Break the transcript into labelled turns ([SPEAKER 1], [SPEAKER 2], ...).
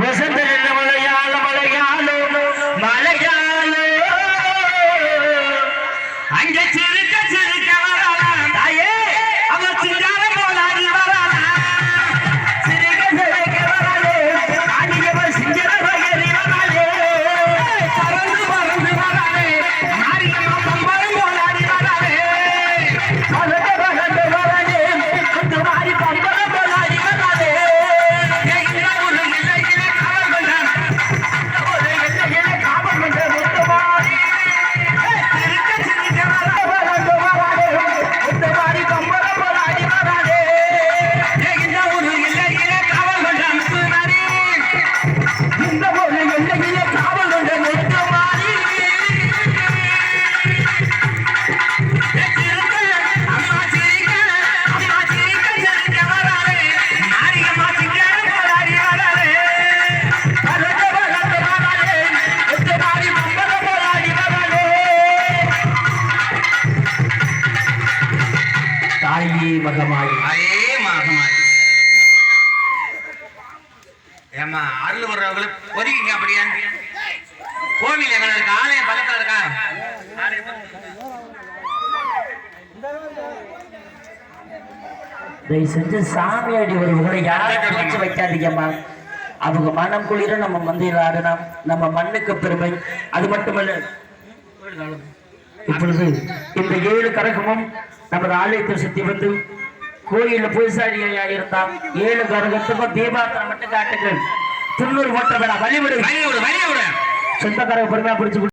[SPEAKER 1] வசந்த மலையாள மலையாளோ மலையாளோ. அங்க சிரிக்க சிரிக்க தாயே மகமாயி.
[SPEAKER 2] அதே மாசமாயி ஏமா அருள் வர்றவங்களுக்கு ஒதுக்கிங்க அப்படியே. கோவில் எங்க இருக்கு? ஆலயம் பக்கத்துல இருக்கா?
[SPEAKER 1] தயவு செஞ்சு சாமியாடி வருவங்களை யாரும் வச்சு வைக்காதீங்கம்மா. அவங்க மனம் குளிர நம்ம மந்தையில் நம்ம மண்ணுக்கு பெருமை. அது மட்டுமல்ல இப்பொழுது இந்த ஏழு கரகமும் நமது ஆலயத்தை சுத்தி வந்து கோயில்ல பூசாரியா இருந்தான். ஏழு கரகத்துக்கும் தீபாத்திரம் மட்டும் காட்டுங்கள். துண்ணூறு ஓட்ட வேணாம் வழிவிடு
[SPEAKER 2] வழி விடு வழி விடு
[SPEAKER 1] சொந்த கரக பொறுமையா பிடிச்சு